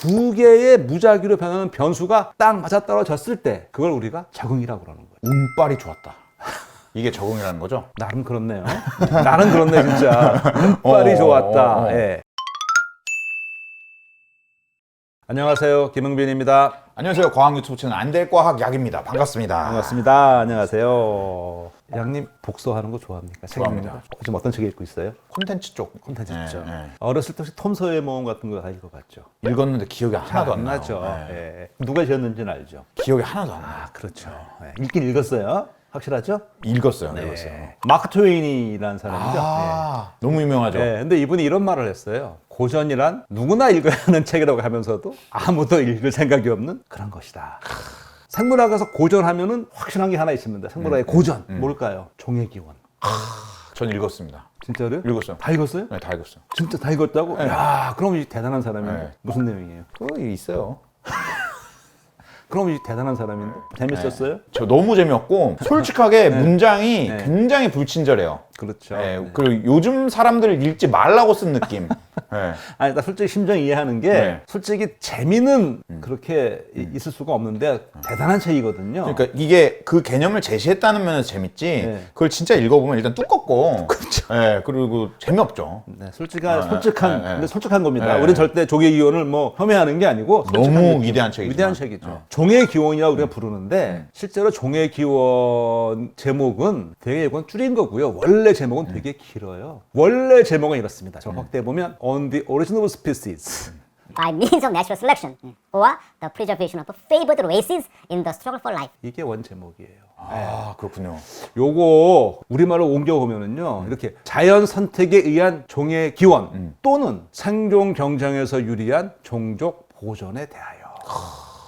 두 개의 무작위로 변하는 변수가 딱 맞아떨어졌을 때 그걸 우리가 적응이라고 그러는 거예요. 운빨이 좋았다. 이게 적응이라는 거죠? 나름 그렇네요. 나름 그렇네 진짜. 운빨이 어, 좋았다. 어, 어. 예. 안녕하세요. 김흥빈입니다. 안녕하세요. 과학 유튜브 채널 안될과학 약입니다. 반갑습니다. 반갑습니다. 안녕하세요. 양님 복서하는 거 좋아합니까? 책 읽는 좋아합니다. 거? 지금 어떤 책 읽고 있어요? 콘텐츠 쪽. 콘텐츠 네, 있죠. 네. 어렸을 때 혹시 톰 소의 모험 같은 거 다 읽어봤죠? 읽었는데 기억이 하나도 안 나요. 나죠. 네. 예. 누가 지었는지는 알죠. 기억이 하나도 안 나요. 아 그렇죠. 예. 읽긴 읽었어요. 확실하죠? 읽었어요. 네. 읽었어요. 마크 트웨인이라는 사람이죠. 아, 너무 유명하죠. 네. 근데 이분이 이런 말을 했어요. 고전이란 누구나 읽어야 하는 책이라고 하면서도 아무도 읽을 생각이 없는 그런 것이다. 생물학에서 고전하면은 확실한 게 하나 있습니다. 생물학의 고전 뭘까요? 종의 기원. 전 읽었습니다. 진짜로요? 읽었어요. 다 읽었어요? 네, 다 읽었어요. 진짜 다 읽었다고? 야, 그럼 이 대단한 사람이네. 네. 무슨 내용이에요? 그거 있어요. 그럼 이 대단한 사람인데 재밌었어요? 저 너무 재미없고 솔직하게 문장이 네. 굉장히 불친절해요. 그렇죠. 네, 그리고 요즘 사람들 읽지 말라고 쓴 느낌. 네. 아니 나 솔직히 심정 이해하는 게 네. 솔직히 재미는 그렇게 이- 있을 수가 없는데 대단한 책이거든요. 그러니까 이게 그 개념을 제시했다는 면에서 재밌지. 네. 그걸 진짜 읽어보면 일단 두껍고. 그렇죠. 네, 그리고 재미없죠. 네, 솔직한 아, 솔직한 네, 네. 근데 솔직한 겁니다. 네. 우리는 절대 종의 기원을 뭐 폄훼하는 게 아니고 솔직한 너무. 위대한 책이지만. 위대한 책이죠. 어. 종의 기원이라고 우리가 부르는데 실제로 종의 기원 제목은 되게 이건 줄인 거고요. 원래 제목은 되게 길어요. 원래 제목은 이렇습니다. 저 확대해 보면 On the Origin of Species. by means of natural selection or the preservation of the favored races in the struggle for life. 이게 원 제목이에요. 아, 그렇군요. 요거 우리말로 옮겨 보면은요 이렇게 자연 선택에 의한 종의 기원 또는 생존 경쟁에서 유리한 종족 보존에 대하여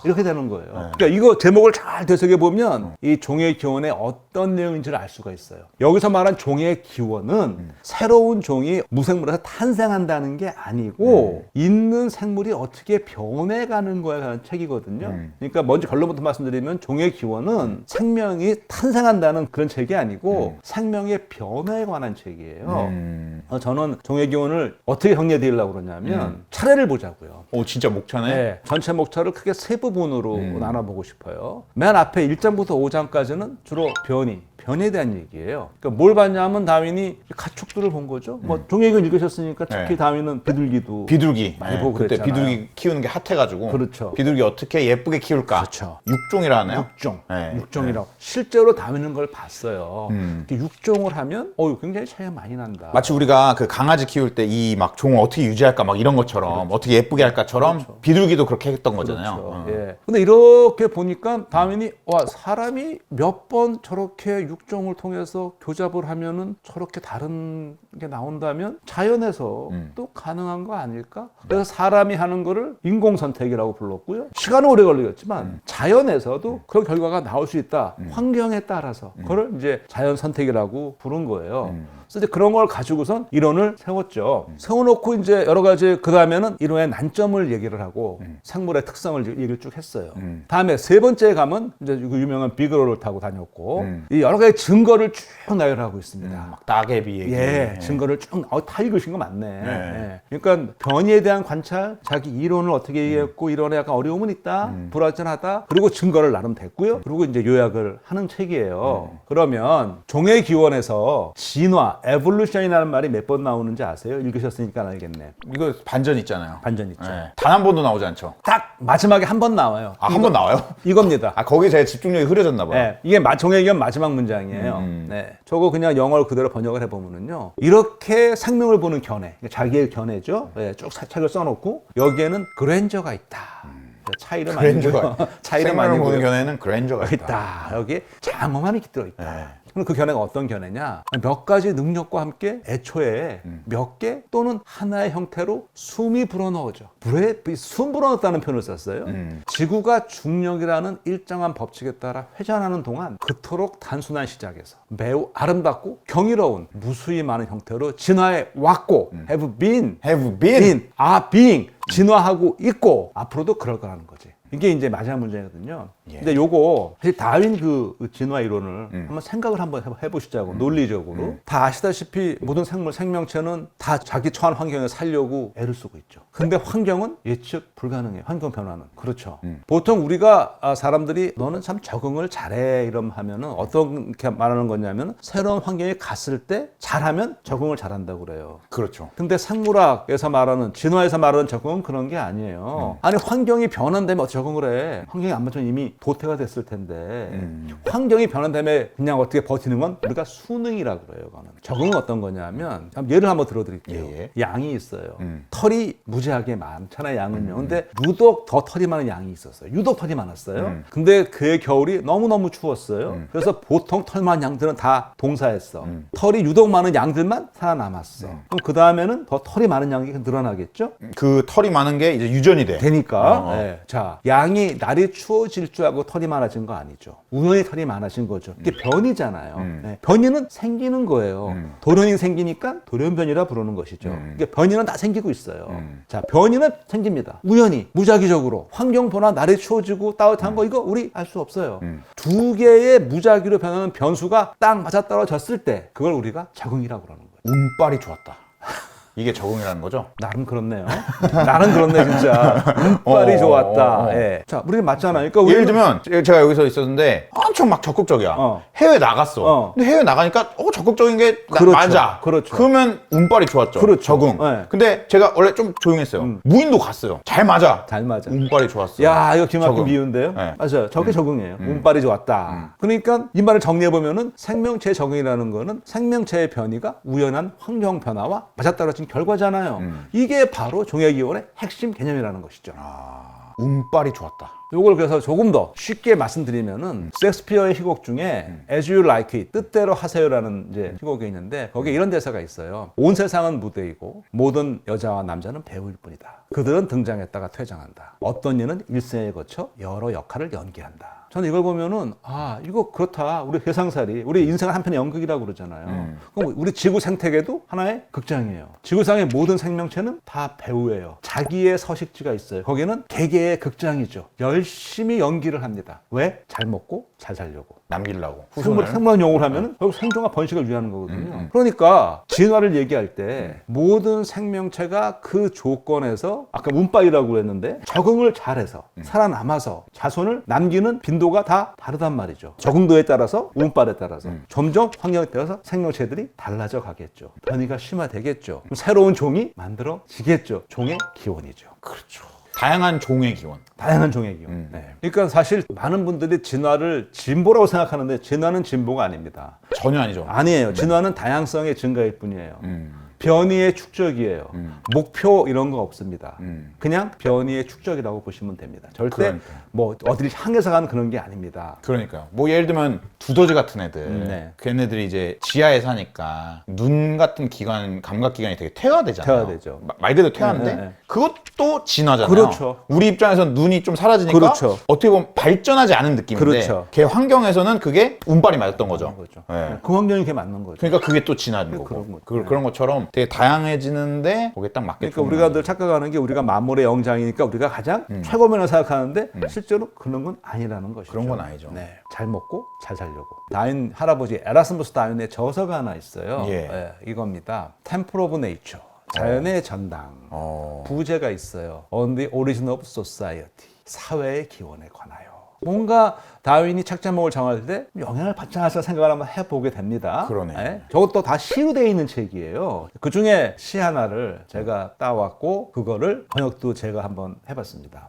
이렇게 되는 거예요. 그러니까 이거 제목을 잘 되새겨 보면 이 종의 기원의 어떤 내용인지를 알 수가 있어요. 여기서 말한 종의 기원은 새로운 종이 무생물에서 탄생한다는 게 아니고 있는 생물이 어떻게 변해가는 거에 관한 책이거든요. 그러니까 먼저 결론부터 말씀드리면 종의 기원은 생명이 탄생한다는 그런 책이 아니고 생명의 변화에 관한 책이에요. 음. 어, 저는 종의 기원을 어떻게 정리해 드리려고 그러냐면 차례를 보자고요. 오, 진짜 목차네. 네, 전체 목차를 크게 세 부분 으로 나눠보고 싶어요. 맨 앞에 1장부터 5장까지는 주로 변이, 변에 대한 얘기예요. 그러니까 뭘 봤냐면 다윈이 가축들을 본 거죠. 뭐 종의견 읽으셨으니까 특히 네. 다윈은 비둘기도 비둘기. 많이 네, 보고 그때 그랬잖아요. 비둘기 키우는 게 핫해가지고. 그렇죠. 비둘기 어떻게 예쁘게 키울까? 그렇죠. 육종이라 하나요? 육종, 네. 육종이라고 실제로 다윈은 걸 봤어요. 음. 육종을 하면 어 굉장히 차이가 많이 난다. 마치 우리가 그 강아지 키울 때 이 막 종을 어떻게 유지할까 막 이런 것처럼 어떻게 예쁘게 할까처럼 비둘기도 그렇게 했던 거잖아요. 그렇죠. 어. 예. 근데 이렇게 보니까 다윈이 와 사람이 몇 번 저렇게 육종을 통해서 교잡을 하면은 저렇게 다른 게 나온다면 자연에서 음. 또 가능한 거 아닐까? 그래서 사람이 하는 거를 인공 선택이라고 불렀고요. 시간은 오래 걸리겠지만 음. 자연에서도 그런 결과가 나올 수 있다. 환경에 따라서 그걸 이제 자연 선택이라고 부른 거예요. 음. 그래서 이제 그런 걸 가지고선 이론을 세웠죠. 세워놓고 이제 여러 가지 그 다음에는 이론의 난점을 얘기를 하고 생물의 특성을 얘기를 쭉 했어요. 음. 다음에 세 번째 가면 이제 그 유명한 비그로를 타고 다녔고 음. 이 여러 가지 증거를 쭉 나열하고 있습니다. 막 따개비 얘기. 예, 증거를 쭉, 어, 다 읽으신 거 맞네. 네. 예. 그러니까 변이에 대한 관찰, 자기 이론을 어떻게 이해했고, 이론에 약간 어려움은 있다, 불완전하다, 그리고 증거를 나름 됐고요. 그리고 이제 요약을 하는 책이에요. 그러면 종의 기원에서 진화, 에볼루션이라는 말이 몇 번 나오는지 아세요? 읽으셨으니까 알겠네. 이거 반전 있잖아요. 반전 있죠. 단 한 번도 나오지 않죠. 딱 마지막에 한 번 나와요. 아, 한 번 나와요? 이겁니다. 아, 거기 제가 집중력이 흐려졌나 봐요. 네, 이게 마- 종의 기원 마지막 문장이에요. 음. 네, 저거 그냥 영어를 그대로 번역을 해보면은요. 이렇게 생명을 보는 견해, 그러니까 자기의 견해죠. 네, 쭉 사- 책을 써놓고 여기에는 그랜저가 있다. 차 이름 그랜저가 아니고요. 차 이름 보는 아니고요. 견해는 그랜저가 있다. 있다. 여기 장엄함이 들어 있다. 네. 그럼 그 견해가 어떤 견해냐? 몇 가지 능력과 함께 애초에 음. 몇개 또는 하나의 형태로 숨이 불어넣어져. 불에 숨 불어넣었다는 표현을 썼어요. 음. 지구가 중력이라는 일정한 법칙에 따라 회전하는 동안 그토록 단순한 시작에서 매우 아름답고 경이로운 무수히 많은 형태로 진화해 왔고 have been, Have been. been, are being 진화하고 있고 앞으로도 그럴 거라는 거지. 이게 이제 마지막 문제거든요. 예. 근데 요거 사실 다윈 그 진화 이론을 한번 생각을 한번 해- 해보시자고 논리적으로 다 아시다시피 모든 생물 생명체는 다 자기 처한 환경에 살려고 애를 쓰고 있죠. 근데 환경은 예측 불가능해요. 환경 변화는 그렇죠. 보통 우리가 아, 사람들이 너는 참 적응을 잘해 이런 하면은 어떻게 말하는 거냐면 새로운 환경에 갔을 때 잘하면 적응을 잘한다고 그래요. 그렇죠. 근데 생물학에서 말하는 진화에서 말하는 적응은 그런 게 아니에요. 아니 환경이 변한다면 적응을 해? 환경이 안 맞으면 이미 도태가 됐을 텐데 환경이 변한 다음에 그냥 어떻게 버티는 건 우리가 수능이라고 그래요. 그거는 적응은 어떤 거냐면 참 예를 한번 들어드릴게요. 예, 예. 양이 있어요. 털이 무지하게 많잖아요. 양은요. 근데 유독 더 털이 많은 양이 있었어요. 유독 털이 많았어요. 근데 그해 겨울이 너무 너무 추웠어요. 그래서 보통 털 많은 양들은 다 동사했어. 털이 유독 많은 양들만 살아남았어. 그럼 그 다음에는 더 털이 많은 양이 늘어나겠죠? 그 털이 많은 게 이제 유전이 돼. 되니까. 어. 예. 자, 양이 날이 추워질 줄 알고 털이 많아진 거 아니죠. 우연히 털이 많아진 거죠. 이게 변이잖아요. 예. 변이는 생기는 거예요. 돌연이 생기니까 돌연변이라 부르는 것이죠. 이게 변이는 다 생기고 있어요. 자, 변이는 생깁니다. 우연히, 무작위적으로. 환경 변화, 날이 추워지고 따뜻한 거 이거 우리 알 수 없어요. 두 개의 무작위로 변하는 변수가 딱 맞아떨어졌을 때 그걸 우리가 적응이라고 그러는 거예요. 운빨이 좋았다. 이게 적응이라는 거죠? 나름 그렇네요. 나름 그렇네 진짜. 운빨이 어, 좋았다. 어, 어. 예. 자, 우리가 맞잖아요. 그러니까 예를 우리는 들면 제가 여기서 있었는데 엄청 막 적극적이야. 어. 해외 나갔어. 어. 근데 해외 나가니까 어 적극적인 게 나- 그렇죠. 맞아. 그렇죠. 그러면 운빨이 좋았죠. 그렇죠. 적응. 네. 음. 근데 제가 원래 좀 조용했어요. 무인도 갔어요. 잘 맞아. 잘 맞아. 운빨이 좋았어. 야, 이거 기막힌 적응. 비유인데요? 네. 맞아요. 저게 적응이에요. 운빨이 좋았다. 그러니까 이 말을 정리해 보면은 생명체의 적응이라는 거는 생명체의 변이가 우연한 환경 변화와 맞아떨어진 결과잖아요. 이게 바로 종의기원의 핵심 개념이라는 것이죠. 운빨이 좋았다. 요걸 그래서 조금 더 쉽게 말씀드리면은 섹스피어의 희곡 중에 As You Like It 뜻대로 하세요라는 이제 희곡이 있는데 거기에 이런 대사가 있어요. 온 세상은 무대이고 모든 여자와 남자는 배우일 뿐이다. 그들은 등장했다가 퇴장한다. 어떤 이는 일생에 거쳐 여러 역할을 연기한다. 저는 이걸 보면은 아 이거 그렇다. 우리 세상살이 우리 인생은 한편의 연극이라고 그러잖아요. 그럼 우리 지구 생태계도 하나의 극장이에요. 지구상의 모든 생명체는 다 배우예요. 자기의 서식지가 있어요. 거기는 개개의 극장이죠. 열심히 연기를 합니다. 왜? 잘 먹고 잘 살려고. 남기려고. 생물, 후손을. 생물학 용어를 하면은 결국 생존과 번식을 위하는 거거든요. 그러니까 진화를 얘기할 때 모든 생명체가 그 조건에서 아까 운빨이라고 했는데 적응을 잘해서 살아남아서 자손을 남기는 빈도가 다 다르단 말이죠. 적응도에 따라서 운빨에 따라서 점점 환경에 따라서 생명체들이 달라져 가겠죠. 변이가 심화되겠죠. 그럼 새로운 종이 만들어지겠죠. 종의 기원이죠. 그렇죠. 다양한 종의 기원. 다양한 종의 기원. 네. 그러니까 사실 많은 분들이 진화를 진보라고 생각하는데 진화는 진보가 아닙니다. 전혀 아니죠. 아니에요. 진화는 다양성의 증가일 뿐이에요. 변이의 축적이에요. 목표 이런 거 없습니다. 그냥 변이의 축적이라고 보시면 됩니다. 절대 그러니까요. 뭐 어디를 향해서 가는 그런 게 아닙니다. 그러니까요. 뭐 예를 들면 두더지 같은 애들, 음, 네. 걔네들이 이제 지하에 사니까 눈 같은 기관, 감각 기관이 되게 퇴화되잖아요. 퇴화되죠. 마- 말 그대로 퇴화인데 네, 네, 네. 그것도 진화잖아요. 그렇죠. 우리 입장에서는 눈이 좀 사라지니까 그렇죠. 어떻게 보면 발전하지 않은 느낌인데 그렇죠. 걔 환경에서는 그게 운빨이 맞았던 거죠. 거죠. 네. 그 환경이 그게 맞는 거죠. 그러니까 그게 또 진화인 거고. 그런 거죠. 그, 그런 것처럼 되게 다양해지는데 거기에 딱 맞게 그러니까 우리가 늘 착각하는 게 우리가 만물의 영장이니까 우리가 가장 최고면을 생각하는데 실제로 그런 건 아니라는 것이죠. 그런 건 아니죠. 네. 잘 먹고 잘 살려고. 다윈 할아버지 에라스무스 다윈의 저서가 하나 있어요. 예. 예, 이겁니다. Temple of Nature. 자연의 전당. 어. 부제가 있어요. On the Origin of Society. 사회의 기원에 관하여. 뭔가 다윈이 책 제목을 정할 때 영향을 받지 않을까 생각을 한번 해보게 됩니다. 그러네요. 예? 저것도 다 시로 되어 있는 책이에요. 그 중에 시 하나를 제가 따왔고 그거를 번역도 제가 한번 해봤습니다.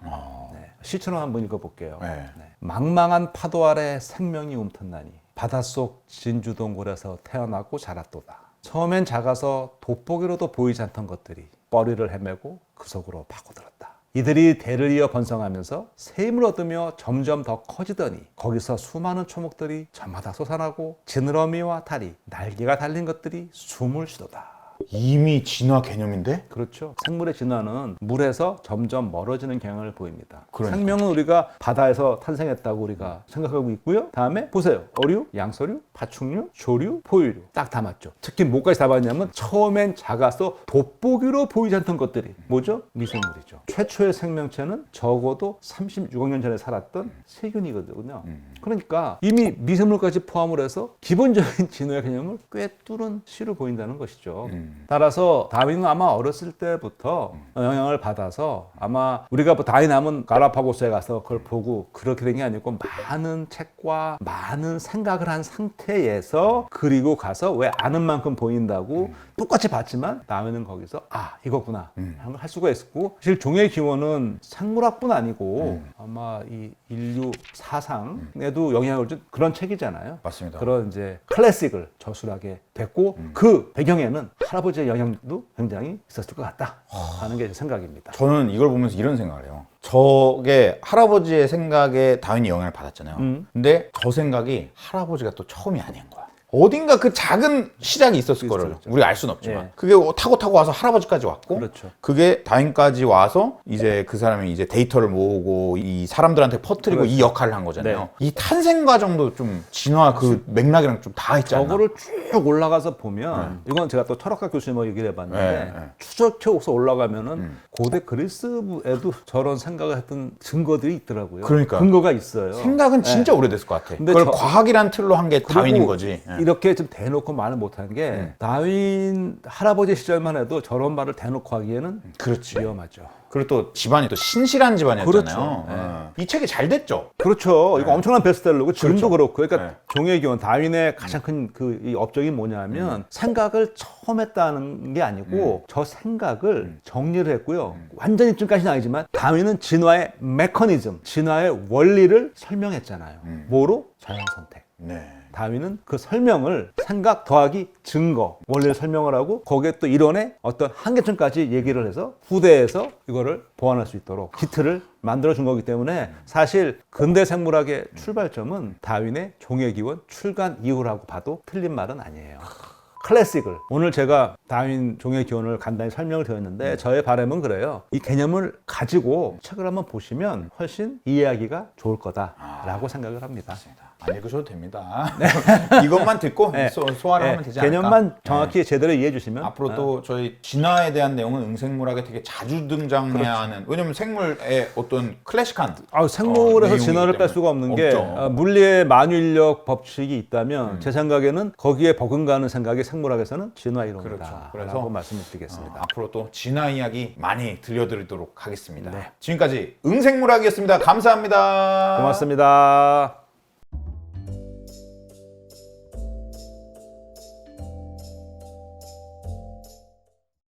네. 시처럼 한번 읽어볼게요. 네. 네. 망망한 파도 아래 생명이 움텄나니 바닷속 진주동굴에서 태어나고 자랐도다. 처음엔 작아서 돋보기로도 보이지 않던 것들이 뻘위를 헤매고 그 속으로 파고들었다. 이들이 대를 이어 번성하면서 세임을 얻으며 점점 더 커지더니 거기서 수많은 초목들이 저마다 솟아나고 지느러미와 다리, 날개가 달린 것들이 숨을 쉬도다. 이미 진화 개념인데? 그렇죠. 생물의 진화는 물에서 점점 멀어지는 경향을 보입니다. 그러니까. 생명은 우리가 바다에서 탄생했다고 우리가 생각하고 있고요. 다음에 보세요. 어류, 양서류, 파충류, 조류, 포유류 딱 다 맞죠. 특히 뭐까지 다 맞냐면 처음엔 작아서 돋보기로 보이지 않던 것들이 뭐죠? 미생물이죠. 최초의 생명체는 적어도 36억 년 전에 살았던 세균이거든요. 그러니까 이미 미생물까지 포함을 해서 기본적인 진화의 개념을 꿰 뚫은 시로 보인다는 것이죠. 따라서 다윈은 아마 어렸을 때부터 영향을 받아서 아마 우리가 뭐 다윈하면 갈라파고스에 가서 그걸 보고 그렇게 된 게 아니고 많은 책과 많은 생각을 한 상태에서 그리고 가서 왜 아는 만큼 보인다고 똑같이 봤지만 다윈은 거기서 아 이거구나 하는 걸 할 수가 있었고 사실 종의 기원은 생물학뿐 아니고 아마 이 인류 사상에도 영향을 준 그런 책이잖아요. 맞습니다. 그런 이제 클래식을 저술하게 됐고 그 배경에는 할아버지의 영향도 굉장히 있었을 것 같다 하는 게 제 생각입니다. 저는 이걸 보면서 이런 생각을 해요. 저게 할아버지의 생각에 다윈이 영향을 받았잖아요. 음. 근데 저 생각이 할아버지가 또 처음이 아닌 거야. 어딘가 그 작은 시작이 있었을 거를. 우리가 알 수는 없지만 예. 그게 타고 타고 와서 할아버지까지 왔고 그렇죠. 게 다윈까지 와서 이제 그 사람이 이제 데이터를 모으고 이 사람들한테 퍼뜨리고 그렇죠. 이 역할을 한 거잖아요. 네. 이 탄생 과정도 좀 진화 그 맥락이랑 좀 다 있지 않나? 저거를 쭉 올라가서 보면 이건 제가 또 철학과 교수님하고 얘기를 해봤는데 네, 네. 추적해서 올라가면은 고대 그리스에도 저런 생각을 했던 증거들이 있더라고요. 그러니까요. 근거가 있어요. 생각은 진짜 오래됐을 것 같아. 근데 그걸 저- 과학이란 틀로 한 게 다윈인 거지. 예. 이렇게 좀 대놓고 말을 못하는 게 다윈 할아버지 시절만 해도 저런 말을 대놓고 하기에는 그렇지. 위험하죠. 그리고 또 집안이 또 신실한 집안이었잖아요. 그렇죠. 어. 이 책이 잘 됐죠. 그렇죠. 이거 엄청난 베스트셀러고 지금도 그렇고 그러니까 네. 종의 기원 다윈의 가장 큰 그 이 업적이 뭐냐면 생각을 처음 했다는 게 아니고 저 생각을 정리를 했고요. 완전 입증까지는 아니지만 다윈은 진화의 메커니즘, 진화의 원리를 설명했잖아요. 뭐로? 자연 선택. 네. 다윈은 그 설명을 생각 더하기 증거 원리를 설명을 하고 거기에 또 이론의 어떤 한계점까지 얘기를 해서 후대에서 이거를 보완할 수 있도록 기틀을 만들어 준 거기 때문에 사실 근대 생물학의 출발점은 다윈의 종의 기원 출간 이후라고 봐도 틀린 말은 아니에요. 클래식을 오늘 제가 다윈 종의 기원을 간단히 설명을 드렸는데 저의 바람은 그래요. 이 개념을 가지고 책을 한번 보시면 훨씬 이해하기가 좋을 거다라고 생각을 합니다. 안 읽으셔도 됩니다. 이것만 듣고 네. 소, 소화를 네, 하면 되지 않을까? 개념만 정확히 제대로 이해해 주시면 앞으로 또 저희 진화에 대한 내용은 응생물학에 되게 자주 등장해야 그렇죠. 하는 왜냐면 생물의 어떤 클래식한 아, 어, 생물에서 내용이기 진화를 뺄. 수가 없는 게 없죠. 음. 아, 물리의 만유인력 법칙이 있다면 제 생각에는 거기에 버금가는 생각이 생물학에서는 진화 이론이다. 그렇죠. 그래서 말씀을 드리겠습니다. 어, 앞으로 또 진화 이야기 많이 들려드리도록 하겠습니다. 네. 지금까지 응생물학이었습니다. 감사합니다. 고맙습니다.